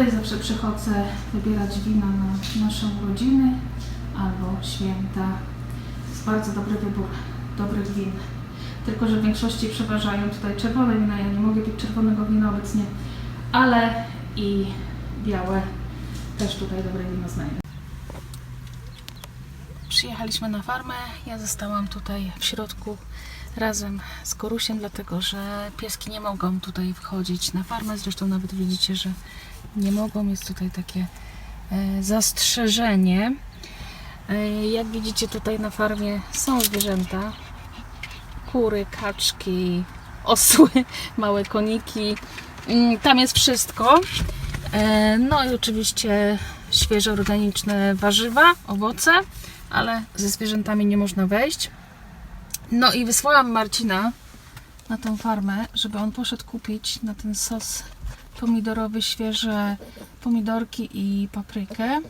Tutaj zawsze przychodzę wybierać wina na nasze urodziny albo święta. Jest bardzo dobry wybór dobrych win. Tylko, że w większości przeważają tutaj czerwone wina. Ja nie mogę pić czerwonego wina obecnie, ale i białe też tutaj dobre wino znajdę. Przyjechaliśmy na farmę. Ja zostałam tutaj w środku razem z Korusiem, dlatego że pieski nie mogą tutaj wchodzić na farmę. Zresztą nawet widzicie, że nie mogą. Jest tutaj takie e, zastrzeżenie. E, jak widzicie tutaj na farmie są zwierzęta. Kury, kaczki, osły, małe koniki. Mm, Tam jest wszystko. E, No i oczywiście świeże, organiczne warzywa, owoce, ale ze zwierzętami nie można wejść. No i wysłałam Marcina na tą farmę, żeby on poszedł kupić na ten sos pomidorowy świeże pomidorki i paprykę.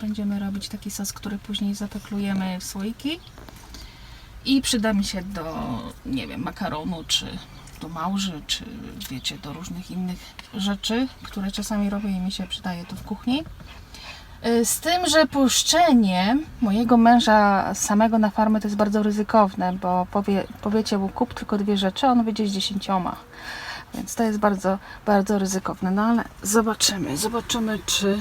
Będziemy robić taki sos, który później zapeklujemy w słoiki. I przyda mi się do, nie wiem, makaronu, czy do małży, czy wiecie, do różnych innych rzeczy, które czasami robię i mi się przydaje to w kuchni. Y, Z tym, że puszczenie mojego męża samego na farmę to jest bardzo ryzykowne, bo powie, powiecie mu kup tylko dwie rzeczy, on wyjdzie z dziesięcioma. Więc to jest bardzo, bardzo ryzykowne. No ale zobaczymy, zobaczymy, czy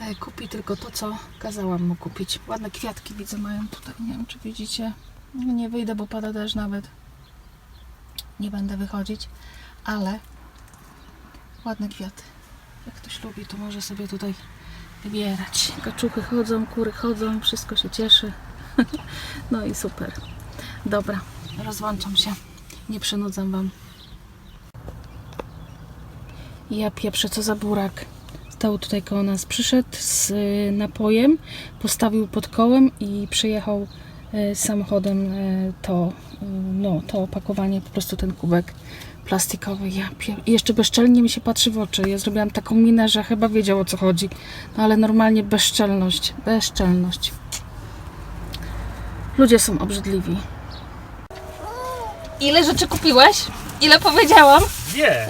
e, kupi tylko to, co kazałam mu kupić. Ładne kwiatki widzę mają tutaj, nie wiem czy widzicie. No, Nie wyjdę, bo pada deszcz nawet. Nie będę wychodzić, ale ładne kwiaty. Jak ktoś lubi, to może sobie tutaj wybierać. Kaczuchy chodzą, kury chodzą, wszystko się cieszy. No i super. Dobra, rozłączam się. Nie przynudzam Wam. Ja pieprzę, co za burak. Stał tutaj koło nas. Przyszedł z y, napojem, postawił pod kołem i przyjechał y, samochodem y, to, no, to opakowanie, po prostu ten kubek plastikowy. Ja pie... I jeszcze bezczelnie mi się patrzy w oczy. Ja zrobiłam taką minę, że chyba wiedział o co chodzi. No ale normalnie bezczelność. Bezczelność. Ludzie są obrzydliwi. Ile rzeczy kupiłeś? Ile powiedziałam? Dwie.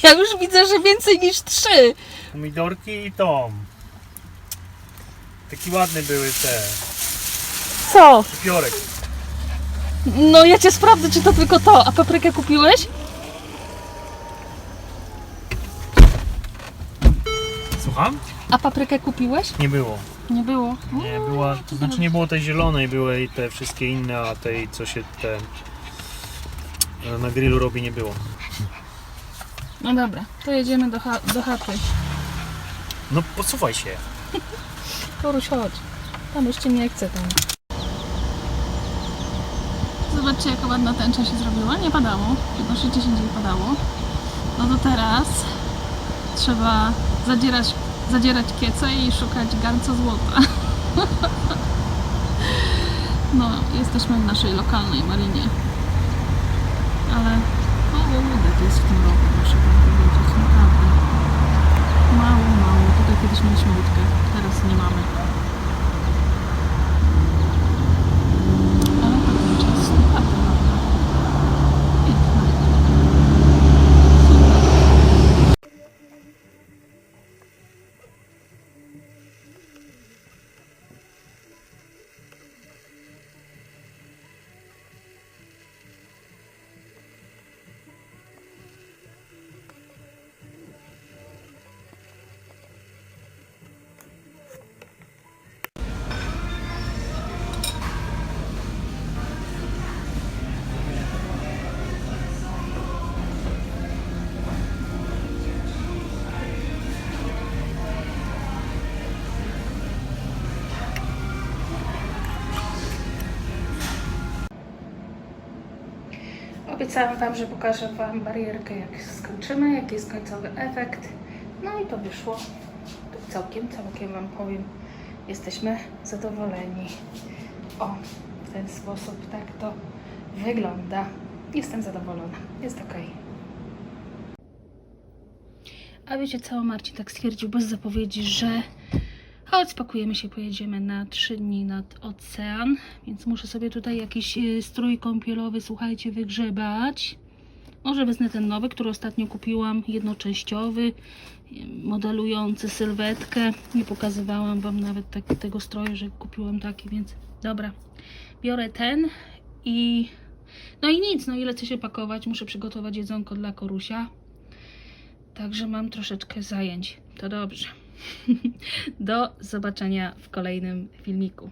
Ja już widzę, że więcej niż trzy. Pomidorki i tom. Taki ładne były te. Co? Piorek. No ja cię sprawdzę, czy to tylko to. A paprykę kupiłeś? Słucham? A paprykę kupiłeś? Nie było. Nie było. Nie była. To znaczy nie było tej zielonej, były i te wszystkie inne, a tej co się te e, na grillu robi nie było. No dobra, to jedziemy do, cha- do chaty. No posuwaj się. Koruś, chodź. Tam jeszcze nie chce tam. Zobaczcie, jaka ładna tęcza się zrobiła. Nie padało, że gdzieś indziej padało. No to teraz trzeba zadzierać, zadzierać kiece i szukać garnca złota. No, jesteśmy w naszej lokalnej marinie. Ale łódek jest w tym roku, powiedzieć, naprawdę. Mało, mało. Tutaj kiedyś mieliśmy łódkę, teraz nie Obiecałam Wam, że pokażę Wam barierkę, jak skończymy, jaki jest końcowy efekt. No i to wyszło. Całkiem, całkiem Wam powiem. Jesteśmy zadowoleni. O, w ten sposób tak to wygląda. Jestem zadowolona. Jest ok. A wiecie co, Marcin tak stwierdził bez zapowiedzi, że chodź, spakujemy się, pojedziemy na trzy dni nad ocean, więc muszę sobie tutaj jakiś y, strój kąpielowy, słuchajcie, wygrzebać. Może wezmę ten nowy, który ostatnio kupiłam, jednoczęściowy, modelujący sylwetkę. Nie pokazywałam Wam nawet tak, tego stroju, że kupiłam taki, więc dobra. Biorę ten i no i nic, no i lecę się pakować. Muszę przygotować jedzonko dla korusia. Także mam troszeczkę zajęć. To dobrze. Do zobaczenia w kolejnym filmiku.